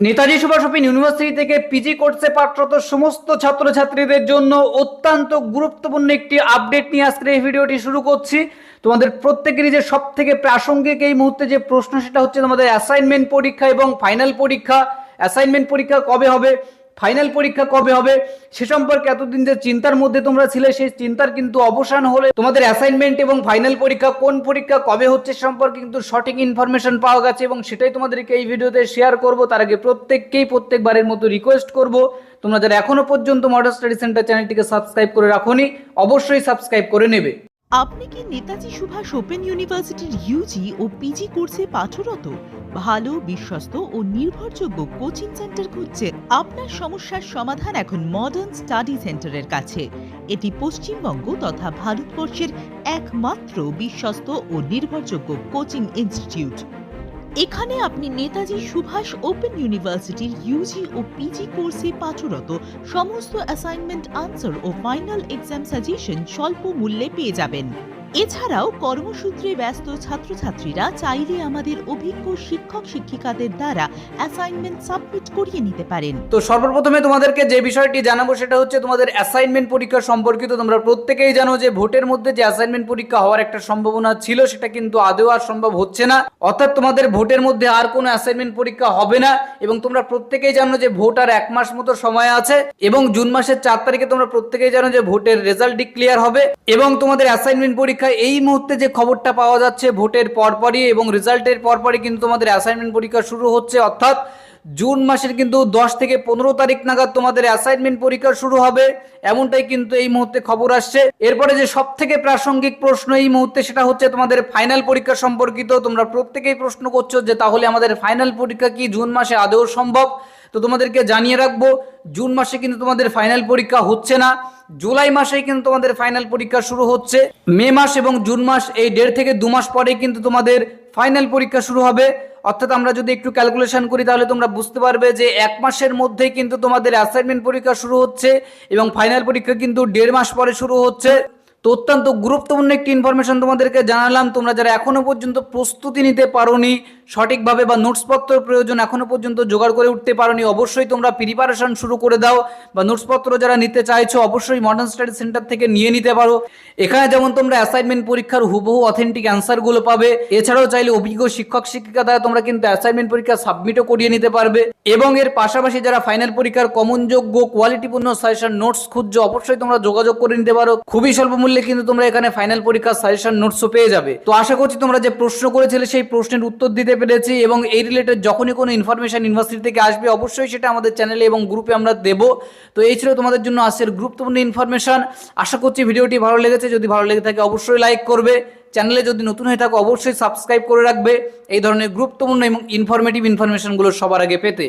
Netaji Subhas open university থেকে PG কোর্সে পাঠরত সমস্ত ছাত্রছাত্রীদের জন্য অত্যন্ত গুরুত্বপূর্ণ একটি আপডেট নিয়ে আজকের এই ভিডিওটি শুরু করছি। তোমাদের প্রত্যেকেরই যে সব থেকে প্রাসঙ্গিক এই মুহূর্তে যে প্রশ্ন, সেটা হচ্ছে তোমাদের অ্যাসাইনমেন্ট পরীক্ষা এবং ফাইনাল পরীক্ষা। অ্যাসাইনমেন্ট পরীক্ষা কবে হবে? ফাইনাল পরীক্ষা কবে হবে? সে সম্পর্কে এতদিন যে চিন্তার মধ্যে তোমরা ছিলে, সেই চিন্তার কিন্তু অবসান হলে তোমাদের অ্যাসাইনমেন্ট এবং ফাইনাল পরীক্ষা কোন পরীক্ষা কবে হচ্ছে সম্পর্কে কিন্তু সঠিক ইনফরমেশন পাওয়া গেছে এবং সেটাই তোমাদেরকে এই ভিডিওতে শেয়ার করব। তার আগে প্রত্যেককেই প্রত্যেকবারের মতো রিকোয়েস্ট করব। তোমরা যারা এখনও পর্যন্ত মডার্ন স্টাডি সেন্টার চ্যানেলটিকে সাবস্ক্রাইব করে রাখোনি, অবশ্যই সাবস্ক্রাইব করে নেবে। আপনি কি নেতাজি সুভাষ ওপেন ইউনিভার্সিটির ইউজি ও পিজি কোর্সে পাঠরত? ভালো, বিশ্বস্ত ও নির্ভরযোগ্য কোচিং সেন্টার খুঁজছেন আপনার সমস্যার সমাধান এখন মডার্ন স্টাডি সেন্টারের কাছে। এটি পশ্চিমবঙ্গ তথা ভারতবর্ষের একমাত্র বিশ্বস্ত ও নির্ভরযোগ্য কোচিং ইনস্টিটিউট। এখানে আপনি নেতাজি সুভাষ ওপেন ইউনিভার্সিটির ইউজি ও পিজি কোর্সে পাঠরত সমস্ত অ্যাসাইনমেন্ট আনসার ও ফাইনাল এক্সাম সাজেশন স্বল্প মূল্যে পেয়ে যাবেন। এছাড়াও কর্মসূত্রে ব্যস্ত ছাত্রছাত্রীরা চাইলে আমাদের অভিজ্ঞ শিক্ষক শিক্ষিকাদের দ্বারা অ্যাসাইনমেন্ট সাবমিট করিয়ে নিতে পারেন। তো সর্বপ্রথমে তোমাদেরকে যে বিষয়টি জানাব সেটা হচ্ছে তোমাদের অ্যাসাইনমেন্ট পরীক্ষা সম্পর্কিত। তোমরা প্রত্যেকেই জানো যে ভোটের মধ্যে যে অ্যাসাইনমেন্ট পরীক্ষা হওয়ার একটা সম্ভাবনা ছিল, সেটা কিন্তু আদৌ আর সম্ভব হচ্ছে না। অর্থাৎ তোমাদের ভোটের মধ্যে আর কোনো অ্যাসাইনমেন্ট পরীক্ষা হবে না এবং তোমরা প্রত্যেকেই জানো যে ভোট আর এক মাস মতো সময় আছে এবং জুন মাসের চার তারিখে তোমরা প্রত্যেকেই জানো যে ভোটের রেজাল্ট ডিক্লিয়ার হবে এবং তোমাদের অ্যাসাইনমেন্ট পরীক্ষা এই মুহূর্তে যে খবরটা পাওয়া যাচ্ছে ভোটের পরপরই এবং রেজাল্টের পরপরই কিন্তু তোমাদের অ্যাসাইনমেন্ট পরীক্ষা শুরু হচ্ছে। অর্থাৎ জুন মাসের কিন্তু দশ থেকে পনেরো তারিখ নাগাদ তোমাদের অ্যাসাইনমেন্ট পরীক্ষা শুরু হবে। এমনটাই কিন্তু এই মুহূর্তে খবর আসছে। এরপরে যে সব থেকে প্রাসঙ্গিক প্রশ্ন এই মুহূর্তে সেটা হচ্ছে তোমাদের ফাইনাল পরীক্ষা সম্পর্কিত। তোমরা প্রত্যেকেই প্রশ্ন করছ যে তাহলে আমাদের ফাইনাল পরীক্ষা কি জুন মাসে আদৌ সম্ভব? তো তোমাদেরকে জানিয়ে রাখব, জুন মাসে কিন্তু তোমাদের ফাইনাল পরীক্ষা হচ্ছে না। জুলাই মাসেই কিন্তু তোমাদের ফাইনাল পরীক্ষা শুরু হচ্ছে। মে মাস এবং জুন মাস, এই দেড় থেকে দু মাস পরেই কিন্তু তোমাদের ফাইনাল পরীক্ষা শুরু হবে। অর্থাৎ আমরা যদি একটু ক্যালকুলেশন করি, তাহলে তোমরা বুঝতে পারবে যে এক মাসের মধ্যেই কিন্তু তোমাদের অ্যাসাইনমেন্ট পরীক্ষা শুরু হচ্ছে এবং ফাইনাল পরীক্ষা কিন্তু দেড় মাস পরে শুরু হচ্ছে। তো অত্যন্ত গুরুত্বপূর্ণ একটি ইনফরমেশন তোমাদেরকে জানালাম। তোমরা যারা এখনও পর্যন্ত প্রস্তুতি নিতে পারোনি সঠিকভাবে বা নোটসপত্র প্রয়োজন এখনও পর্যন্ত জোগাড় করে উঠতে পারোনি। অবশ্যই তোমরা প্রিপারেশন শুরু করে দাও বা নোটসপত্র যারা নিতে চাইছো, অবশ্যই মডার্ন স্টাডি সেন্টার থেকে নিয়ে নিতে পারো। এখানে যেমন তোমরা অ্যাসাইনমেন্ট পরীক্ষার হুবহু অথেন্টিক অ্যান্সারগুলো পাবে। এছাড়াও চাইলে অভিজ্ঞ শিক্ষক, শিক্ষিকা দ্বারা তোমরা কিন্তু অ্যাসাইনমেন্ট পরীক্ষা সাবমিটও করিয়ে নিতে পারবে। এবং এর পাশাপাশি যারা ফাইনাল পরীক্ষার কমনযোগ্য কোয়ালিটিপূর্ণ সাজেশন নোটস খুঁজছো, অবশ্যই তোমরা যোগাযোগ করে নিতে পারো। খুবই স্বল্প মূল্যে কিন্তু তোমরা এখানে ফাইনাল পরীক্ষার সাজেশন নোটসও পেয়ে যাবে। তো আশা করছি তোমরা যে প্রশ্ন করেছিলে, সেই প্রশ্নের উত্তর দিতে পেরেছি এবং এই রিলেটেড যখনই কোনো ইনফরমেশান ইউনিভার্সিটি থেকে আসবে, অবশ্যই সেটা আমাদের চ্যানেলে এবং গ্রুপে আমরা দেব। তো এই ছিল তোমাদের জন্য আজকের গুরুত্বপূর্ণ ইনফরমেশান আশা করছি ভিডিওটি ভালো লেগেছে। যদি ভালো লেগে থাকে, অবশ্যই লাইক করবে। চ্যানেলে যদি নতুন হয়ে থাকো, অবশ্যই সাবস্ক্রাইব করে রাখবে। এই ধরনের গুরুত্বপূর্ণ এবং ইনফরমেটিভ ইনফরমেশানগুলো সবার আগে পেতে।